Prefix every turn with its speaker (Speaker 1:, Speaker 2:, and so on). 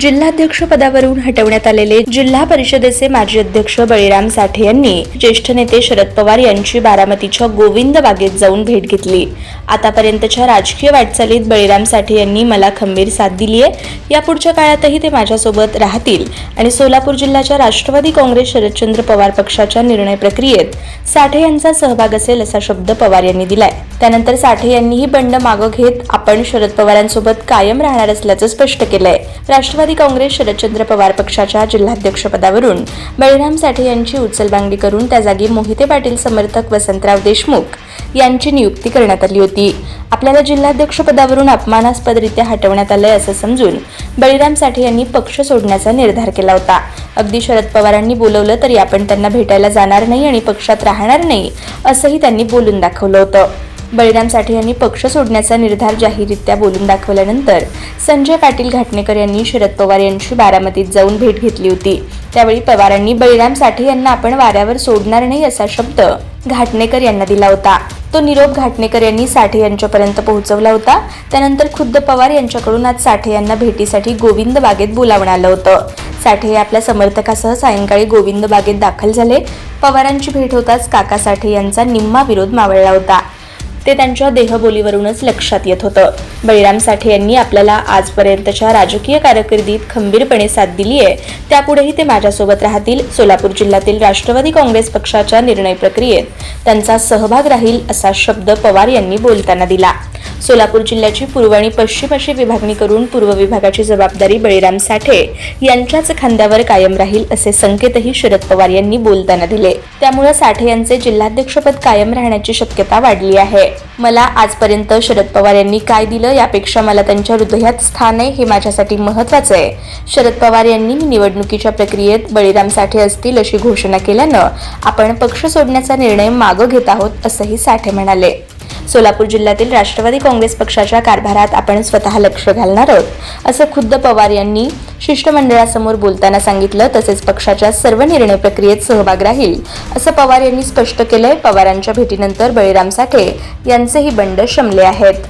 Speaker 1: जिल्हाध्यक्ष पदावरून हटवण्यात आलेले जिल्हा परिषदेचे माजी अध्यक्ष बळीराम साठे यांनी ज्येष्ठ नेते शरद पवार यांची बारामतीच्या गोविंद बागेत जाऊन भेट घेतली. आतापर्यंतच्या राजकीय वाटचालीत बळीराम साठे यांनी मला खंबीर साथ दिली आहे यापुढच्या काळातही ते माझ्यासोबत राहतील आणि सोलापूर जिल्ह्याच्या राष्ट्रवादी काँग्रेस शरदचंद्र पवार पक्षाच्या निर्णय प्रक्रियेत साठे यांचा सहभाग असेल असा शब्द पवार यांनी दिलाय. त्यानंतर साठे यांनीही बंड मागं घेत आपण शरद पवारांसोबत कायम राहणार असल्याचं स्पष्ट केलंय. राष्ट्रवादी काँग्रेस शरदचंद्र पवार पक्षाच्या जिल्हाध्यक्षपदावरून बळीराम साठे यांची उचलबांगडी करून त्या जागी मोहिते पाटील समर्थक वसंतराव देशमुख यांची नियुक्ती करण्यात आली होती. आपल्याला जिल्हाध्यक्षपदावरून अपमानास्पदरित्या हटवण्यात आलंय असं समजून बळीराम साठे यांनी पक्ष सोडण्याचा निर्धार केला होता. अगदी शरद पवारांनी बोलवलं तरी आपण त्यांना भेटायला जाणार नाही आणि पक्षात राहणार नाही असंही त्यांनी बोलून दाखवलं होतं. बळीराम साठे यांनी पक्ष सोडण्याचा निर्धार जाहीररित्या बोलून दाखवल्यानंतर संजय पाटील घाटणेकर यांनी शरद पवार यांची बारामतीत जाऊन भेट घेतली होती. त्यावेळी पवारांनी बळीराम साठे यांना आपण वाऱ्यावर सोडणार नाही असा शब्द घाटणेकर यांना दिला होता. तो निरोप घाटणेकर यांनी साठे यांच्यापर्यंत पोहोचवला होता. त्यानंतर खुद्द पवार यांच्याकडून आज साठे यांना भेटीसाठी गोविंद बागेत बोलावण्यात आलं होतं. साठे हे आपल्या समर्थकासह सायंकाळी गोविंद बागेत दाखल झाले. पवारांची भेट होताच काका साठे यांचा निम्मा विरोध मावळला होता. ते त्यांच्या देहबोलीवरूनच लक्षात येत होतं. बळीराम साठे यांनी आपल्याला आजपर्यंतच्या राजकीय कारकिर्दीत खंबीरपणे साथ दिली आहे त्यापुढेही ते माझ्यासोबत राहतील सोलापूर जिल्ह्यातील राष्ट्रवादी काँग्रेस पक्षाच्या निर्णय प्रक्रियेत. त्यांचा सहभाग राहील असा शब्द पवार यांनी बोलताना दिला. सोलापूर जिल्ह्याची पूर्व आणि पश्चिम अशी विभागणी करून पूर्व विभागाची जबाबदारी बळीराम साठे यांच्याच खांद्यावर कायम राहील असे संकेतही शरद पवार यांनी बोलताना दिले. त्यामुळे साठे यांचे जिल्हाध्यक्षपद कायम राहण्याची शक्यता वाढली आहे. मला आजपर्यंत शरद पवार यांनी काय दिलं यापेक्षा मला त्यांच्या हृदयात स्थान आहे हे माझ्यासाठी महत्वाचं आहे. शरद पवार यांनी निवडणुकीच्या प्रक्रियेत बळीराम साठे असतील अशी घोषणा केल्यानं आपण पक्ष सोडण्याचा निर्णय मागं घेत आहोत असंही साठे म्हणाले. सोलापूर जिल्ह्यातील राष्ट्रवादी काँग्रेस पक्षाच्या कारभारात आपण स्वतः लक्ष घालणार आहोत. असं खुद्द पवार यांनी शिष्टमंडळासमोर बोलताना सांगितलं तसेच पक्षाच्या सर्व निर्णय प्रक्रियेत सहभाग राहील असं पवार यांनी स्पष्ट केलंय. पवारांच्या भेटीनंतर बळीराम साठे यांचेही बंड शमले आहेत.